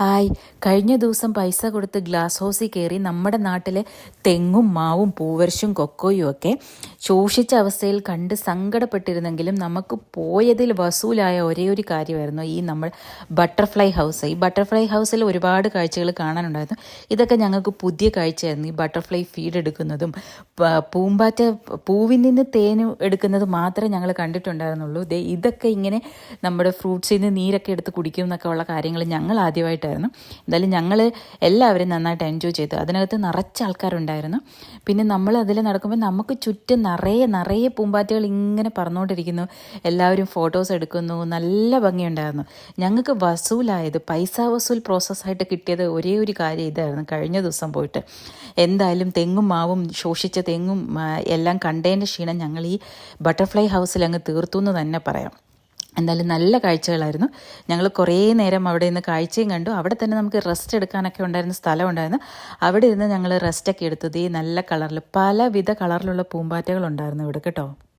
Hi. കഴിഞ്ഞ ദിവസം പൈസ കൊടുത്ത് ഗ്ലാസ് ഹൗസിൽ കയറി നമ്മുടെ നാട്ടിലെ തെങ്ങും മാവും പൂവരശും കൊക്കോയും ഒക്കെ ശോഷിച്ച അവസ്ഥയിൽ കണ്ട് സങ്കടപ്പെട്ടിരുന്നെങ്കിലും നമുക്ക് പോയതിൽ വസൂലായ ഒരേ ഒരു കാര്യമായിരുന്നു ഈ നമ്മൾ ബട്ടർഫ്ലൈ ഹൗസ്. ഈ ബട്ടർഫ്ലൈ ഹൗസിൽ ഒരുപാട് കാഴ്ചകൾ കാണാനുണ്ടായിരുന്നു. ഇതൊക്കെ ഞങ്ങൾക്ക് പുതിയ കാഴ്ചയായിരുന്നു. ഈ ബട്ടർഫ്ലൈ ഫീഡ് എടുക്കുന്നതും പൂമ്പാറ്റ പൂവിൽ നിന്ന് തേൻ എടുക്കുന്നത് മാത്രമേ ഞങ്ങൾ കണ്ടിട്ടുണ്ടായിരുന്നുള്ളൂ. ദേ ഇതൊക്കെ ഇങ്ങനെ നമ്മുടെ ഫ്രൂട്ട്സിൽ നിന്ന് നീരൊക്കെ എടുത്ത് കുടിക്കും എന്നൊക്കെ ഉള്ള കാര്യങ്ങൾ ഞങ്ങൾ ആദ്യമായിട്ടായിരുന്നു. എന്തായാലും ഞങ്ങൾ എല്ലാവരും നന്നായിട്ട് എൻജോയ് ചെയ്തു. അതിനകത്ത് നിറച്ച ആൾക്കാരുണ്ടായിരുന്നു. പിന്നെ നമ്മൾ അതിൽ നടക്കുമ്പോൾ നമുക്ക് ചുറ്റും നിറയെ നിറയെ പൂമ്പാറ്റകൾ ഇങ്ങനെ പറന്നുകൊണ്ടിരിക്കുന്നു. എല്ലാവരും ഫോട്ടോസ് എടുക്കുന്നു. നല്ല ഭംഗിയുണ്ടായിരുന്നു. ഞങ്ങൾക്ക് വസൂലായത് പൈസ വസൂൽ പ്രോസസ്സായിട്ട് കിട്ടിയത് ഒരേ ഒരു കാര്യം ഇതായിരുന്നു. കഴിഞ്ഞ ദിവസം പോയിട്ട് എന്തായാലും തെങ്ങും മാവും ശോഷിച്ച തെങ്ങും എല്ലാം കണ്ടതിന്റെ ക്ഷീണം ഞങ്ങൾ ഈ ബട്ടർഫ്ലൈ ഹൗസിൽ അങ്ങ് തീർത്തു എന്ന് തന്നെ പറയാം. എന്തായാലും നല്ല കാഴ്ചകളായിരുന്നു. ഞങ്ങൾ കുറേ നേരം അവിടെ നിന്ന് കാഴ്ചയും കണ്ടു. അവിടെ തന്നെ നമുക്ക് റെസ്റ്റ് എടുക്കാനൊക്കെ ഉണ്ടായിരുന്ന സ്ഥലം ഉണ്ടായിരുന്നു. അവിടെ ഇരുന്ന് ഞങ്ങൾ റെസ്റ്റൊക്കെ എടുത്തത് ഈ നല്ല കളറിൽ പലവിധ കളറിലുള്ള പൂമ്പാറ്റകളുണ്ടായിരുന്നു ഇവിടെ കേട്ടോ.